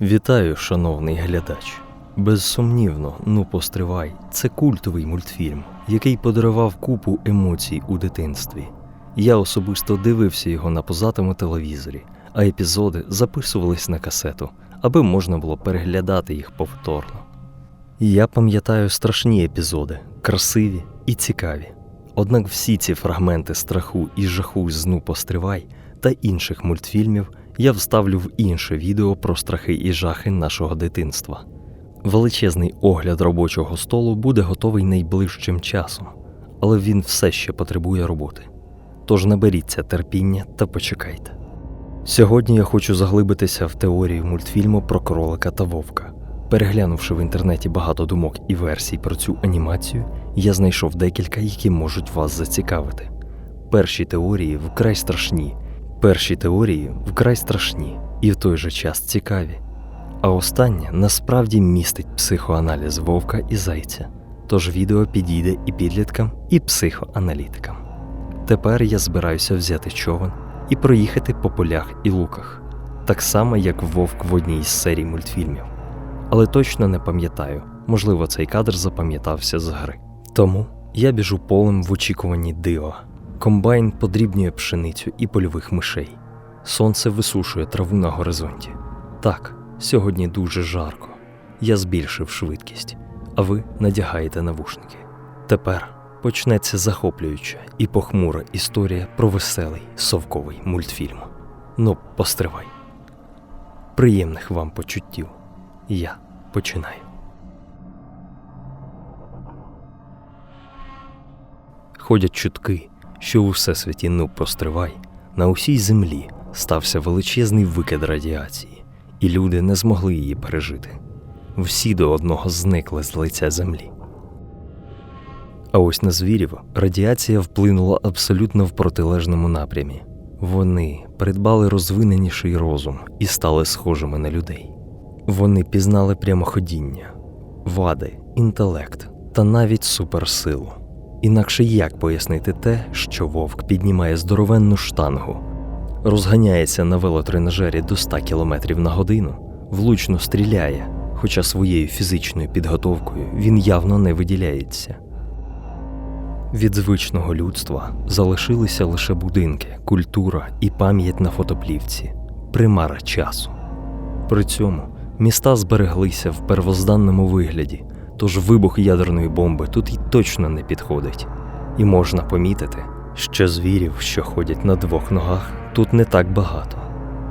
Вітаю, шановний глядач. Безсумнівно, ну постривай, це культовий мультфільм, який подарував купу емоцій у дитинстві. Я особисто дивився його на позатому телевізорі, а епізоди записувались на касету, аби можна було переглядати їх повторно. Я пам'ятаю страшні епізоди, красиві і цікаві. Однак всі ці фрагменти страху і жаху з «Ну постривай та інших мультфільмів я вставлю в інше відео про страхи і жахи нашого дитинства. Величезний огляд робочого столу буде готовий найближчим часом, але він все ще потребує роботи. Тож наберіться терпіння та почекайте. Сьогодні я хочу заглибитися в теорію мультфільму про кролика та вовка. Переглянувши в інтернеті багато думок і версій про цю анімацію, я знайшов декілька, які можуть вас зацікавити. Перші теорії вкрай страшні, перші теорії вкрай страшні і в той же час цікаві. А остання насправді містить психоаналіз вовка і зайця. Тож відео підійде і підліткам, і психоаналітикам. Тепер я збираюся взяти човен і проїхати по полях і луках, так само як вовк в одній із серій мультфільмів. Але точно не пам'ятаю, можливо, цей кадр запам'ятався з гри. Тому я біжу полем в очікуванні дива. Комбайн подрібнює пшеницю і польових мишей. Сонце висушує траву на горизонті. Так, сьогодні дуже жарко. Я збільшив швидкість, а ви надягаєте навушники. Тепер почнеться захоплююча і похмура історія про веселий совковий мультфільм. Ну, постривай. Приємних вам почуттів. Я починаю. Ходять чутки, що у всесвіті ну постривай, на усій землі стався величезний викид радіації, і люди не змогли її пережити. Всі до одного зникли з лиця землі. А ось на звірів радіація вплинула абсолютно в протилежному напрямі. Вони придбали розвиненіший розум і стали схожими на людей. Вони пізнали прямоходіння, вади, інтелект та навіть суперсилу. Інакше як пояснити те, що вовк піднімає здоровенну штангу, розганяється на велотренажері до 100 км на годину, влучно стріляє, хоча своєю фізичною підготовкою він явно не виділяється. Від звичного людства залишилися лише будинки, культура і пам'ять на фотоплівці, примара часу. При цьому міста збереглися в первозданному вигляді, тож вибух ядерної бомби тут й точно не підходить. І можна помітити, що звірів, що ходять на двох ногах, тут не так багато.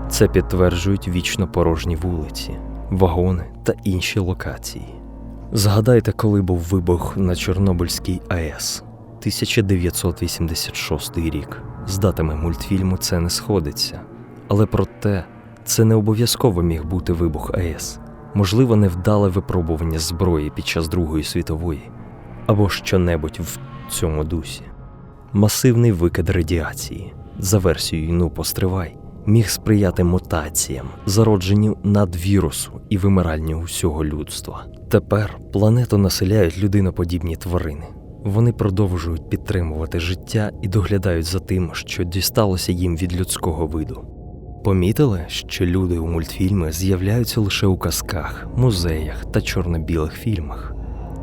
Це підтверджують вічно порожні вулиці, вагони та інші локації. Згадайте, коли був вибух на Чорнобильській АЕС 1986 рік. З датами мультфільму це не сходиться, але проте це не обов'язково міг бути вибух АЕС, можливо, невдале випробування зброї під час Другої світової або щонебудь в цьому дусі. Масивний викид радіації, за версією ну постривай, міг сприяти мутаціям, зародженню надвірусу і вимиранню усього людства. Тепер планету населяють людиноподібні тварини. Вони продовжують підтримувати життя і доглядають за тим, що дісталося їм від людського виду. Помітили, що люди у мультфільми з'являються лише у казках, музеях та чорно-білих фільмах.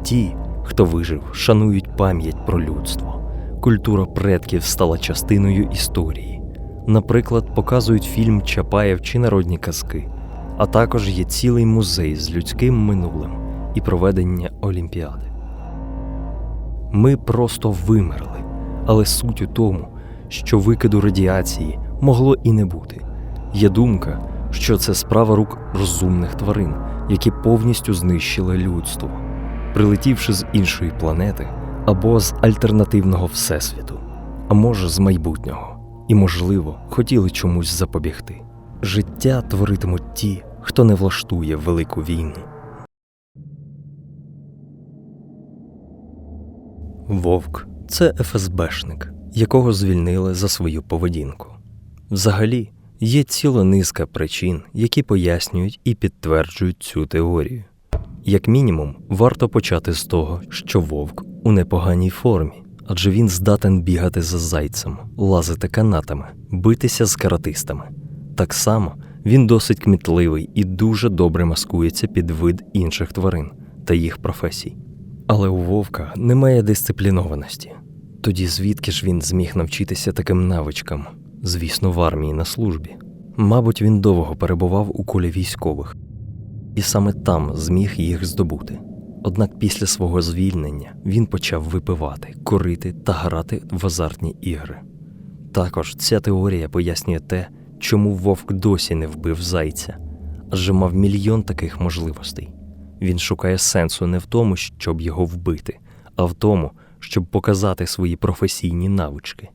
Ті, хто вижив, шанують пам'ять про людство. Культура предків стала частиною історії. Наприклад, показують фільм Чапаєв чи народні казки, а також є цілий музей з людським минулим і проведення Олімпіади. Ми просто вимерли, але суть у тому, що викиду радіації могло і не бути. Є думка, що це справа рук розумних тварин, які повністю знищили людство, прилетівши з іншої планети або з альтернативного всесвіту, а може з майбутнього, і, можливо, хотіли чомусь запобігти. Життя творитимуть ті, хто не влаштує велику війну. Вовк це ФСБшник, якого звільнили за свою поведінку. Взагалі, є ціла низка причин, які пояснюють і підтверджують цю теорію. Як мінімум, варто почати з того, що вовк у непоганій формі, адже він здатен бігати за зайцем, лазити канатами, битися з каратистами. Так само Він досить кмітливий і дуже добре маскується під вид інших тварин та їх професій. Але у вовка немає дисциплінованості. Тоді звідки ж він зміг навчитися таким навичкам, звісно, в армії на службі? Мабуть, він довго перебував у колі військових, і саме там зміг їх здобути. Однак після свого звільнення він почав випивати, курити та грати в азартні ігри. Також ця теорія пояснює те, чому вовк досі не вбив зайця, адже мав мільйон таких можливостей. Він шукає сенсу не в тому, щоб його вбити, а в тому, щоб показати свої професійні навички.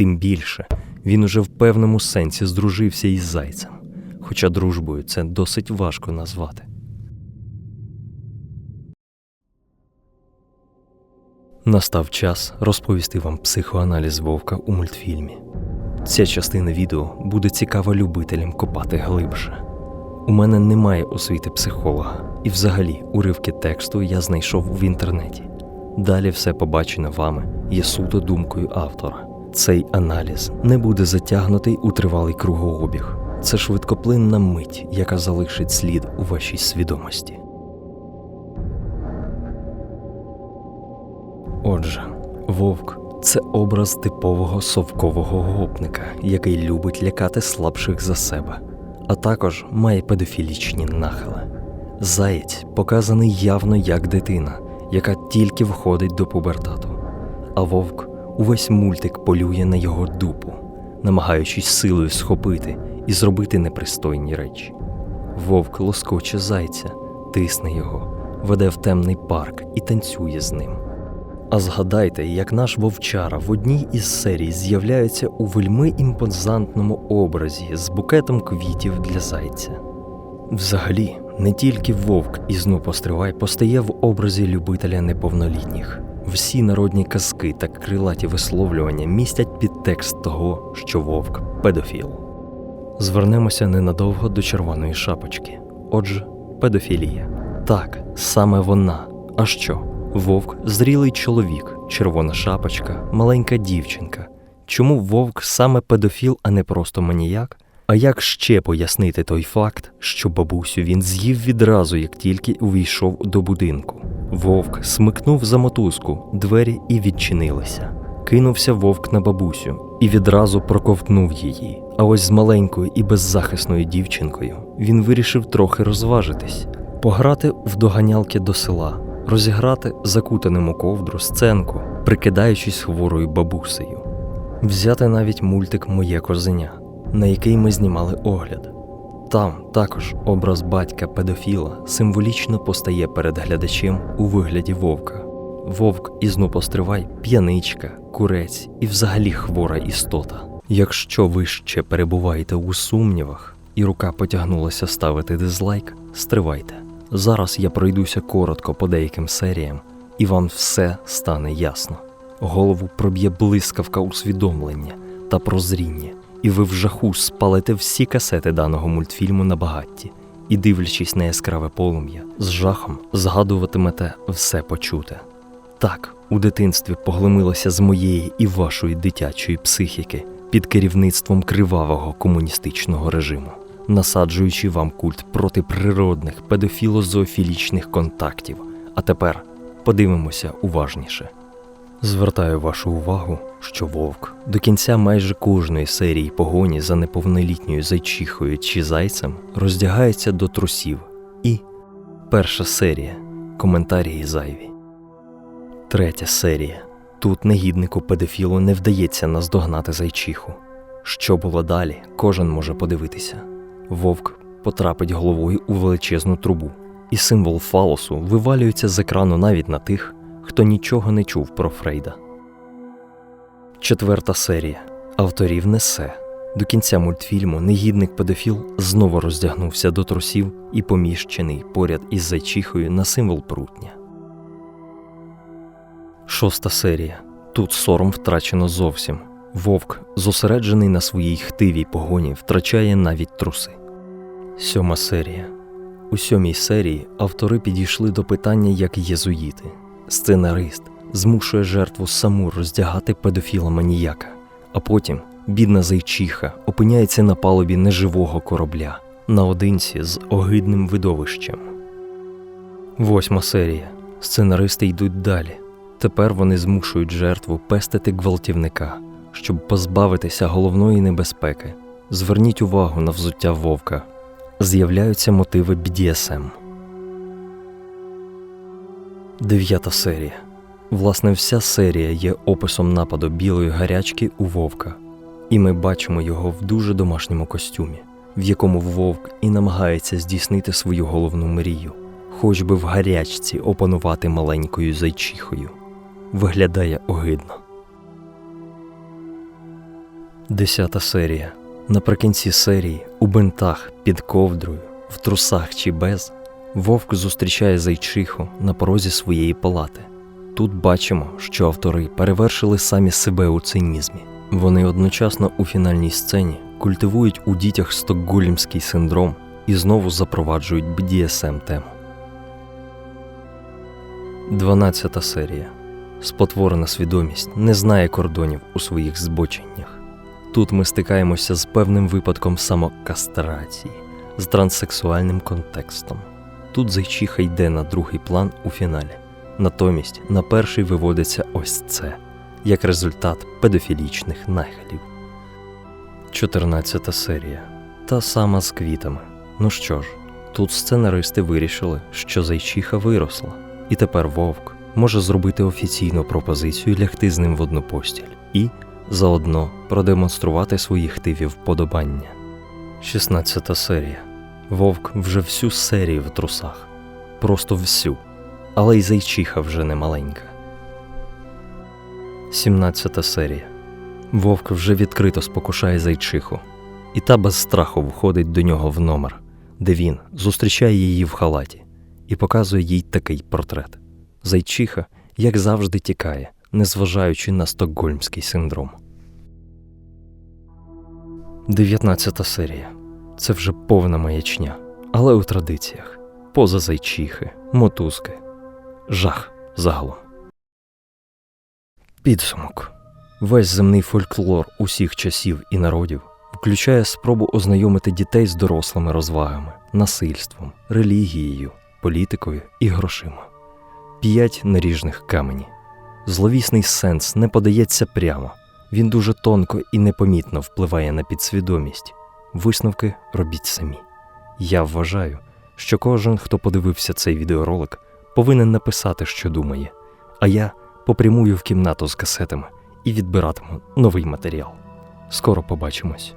Тим більше він уже в певному сенсі здружився із зайцем, хоча дружбою це досить важко назвати. Настав час розповісти вам психоаналіз вовка у мультфільмі. Ця частина відео буде цікава любителям копати глибше. У мене немає освіти психолога, і взагалі уривки тексту я знайшов в інтернеті. Далі все побачене вами є суто думкою автора. Цей аналіз не буде затягнутий у тривалий кругообіг. Це швидкоплинна мить, яка залишить слід у вашій свідомості. Отже, вовк це образ типового совкового гопника, який любить лякати слабших за себе, а також має педофілічні нахили. Заєць показаний явно як дитина, яка тільки входить до пубертату, а вовк увесь мультик полює на його дупу, намагаючись силою схопити і зробити непристойні речі. Вовк лоскоче зайця, тисне його, веде в темний парк і танцює з ним. А згадайте, як наш вовчара в одній із серій з'являється у вельми імпозантному образі з букетом квітів для зайця. Взагалі, не тільки вовк із «Ну постривай» постає в образі любителя неповнолітніх. Всі народні казки та крилаті висловлювання містять підтекст того, що вовк педофіл. Звернемося ненадовго до червоної шапочки. Отже, педофілія. Так, саме вона. А що? Вовк зрілий чоловік, червона шапочка, маленька дівчинка. Чому вовк саме педофіл, а не просто маніяк? А як ще пояснити той факт, що бабусю він з'їв відразу, як тільки увійшов до будинку? Вовк смикнув за мотузку, двері і відчинилися. Кинувся вовк на бабусю і відразу проковтнув її. А ось з маленькою і беззахисною дівчинкою він вирішив трохи розважитись, пограти в доганялки до села, розіграти закутаним у ковдру сценку, прикидаючись хворою бабусею, взяти навіть мультик Моє козеня, на який ми знімали огляд. Там також образ батька педофіла символічно постає перед глядачем у вигляді вовка. Вовк із «Ну постривай, п'яничка, курець і взагалі хвора істота. Якщо ви ще перебуваєте у сумнівах, і рука потягнулася ставити дизлайк, стривайте. Зараз я пройдуся коротко по деяким серіям, і вам все стане ясно. Голову проб'є блискавка усвідомлення та прозріння, і ви в жаху спалите всі касети даного мультфільму на багатті, і, дивлячись на яскраве полум'я, з жахом згадуватимете все почуте. Так, у дитинстві поглумилося з моєї і вашої дитячої психіки під керівництвом кривавого комуністичного режиму, насаджуючи вам культ протиприродних педофіло-зоофілічних контактів. А тепер подивимося уважніше. Звертаю вашу увагу, що вовк до кінця майже кожної серії погоні за неповнолітньою зайчихою чи зайцем роздягається до трусів. І перша серія коментарі зайві. Третя серія. Тут негіднику педофілу не вдається наздогнати зайчиху. Що було далі, кожен може подивитися. Вовк потрапить головою у величезну трубу, і символ фалосу вивалюється з екрану навіть на тих, хто нічого не чув про Фрейда. Четверта серія. Авторів несе. До кінця мультфільму негідник педофіл знову роздягнувся до трусів і поміщений поряд із зайчихою на символ прутня. Шоста серія. Тут сором втрачено зовсім. Вовк, зосереджений на своїй хтивій погоні, втрачає навіть труси. Сьома серія. У сьомій серії автори підійшли до питання як єзуїти. Сценарист змушує жертву саму роздягати педофіла маніяка, а потім бідна зайчиха опиняється на палубі неживого корабля, наодинці з огидним видовищем. Восьма серія. Сценаристи йдуть далі. Тепер вони змушують жертву пестити гвалтівника, щоб позбавитися головної небезпеки. Зверніть увагу на взуття вовка. З'являються мотиви BDSM. Дев'ята серія. Власне, вся серія є описом нападу білої гарячки у вовка, і ми бачимо його в дуже домашньому костюмі, в якому вовк і намагається здійснити свою головну мрію, хоч би в гарячці опанувати маленькою зайчихою. Виглядає огидно. Десята серія. Наприкінці серії, у бинтах, під ковдрою, в трусах чи без, вовк зустрічає зайчиху на порозі своєї палати. Тут бачимо, що автори перевершили самі себе у цинізмі. Вони одночасно у фінальній сцені культивують у дітях стокгольмський синдром і знову запроваджують BDSM тему. 12 серія. Спотворена свідомість не знає кордонів у своїх збоченнях. Тут ми стикаємося з певним випадком самокастрації, з транссексуальним контекстом. Тут зайчиха йде на другий план у фіналі. Натомість на перший виводиться ось це, як результат педофілічних нахилів. 14 серія. Та сама з квітами. Ну що ж, тут сценаристи вирішили, що зайчиха виросла, і тепер вовк може зробити офіційну пропозицію лягти з ним в одну постіль і заодно продемонструвати свої хтиві вподобання. 16 серія. Вовк вже всю серію в трусах. Просто всю. Але й зайчиха вже не маленька. 17 серія. Вовк вже відкрито спокушає зайчиху, і та без страху входить до нього в номер, де він зустрічає її в халаті і показує їй такий портрет. Зайчиха, як завжди, тікає, незважаючи на стокгольмський синдром. 19 серія. Це вже повна маячня, але у традиціях. Поза зайчихи, мотузки. Жах загалом. Підсумок. Весь земний фольклор усіх часів і народів включає спробу ознайомити дітей з дорослими розвагами, насильством, релігією, політикою і грошима. П'ять наріжних камені. Зловісний сенс не подається прямо, він дуже тонко і непомітно впливає на підсвідомість. Висновки робіть самі. Я вважаю, що кожен, хто подивився цей відеоролик, повинен написати, що думає, а я попрямую в кімнату з касетами і відбиратиму новий матеріал. Скоро побачимось.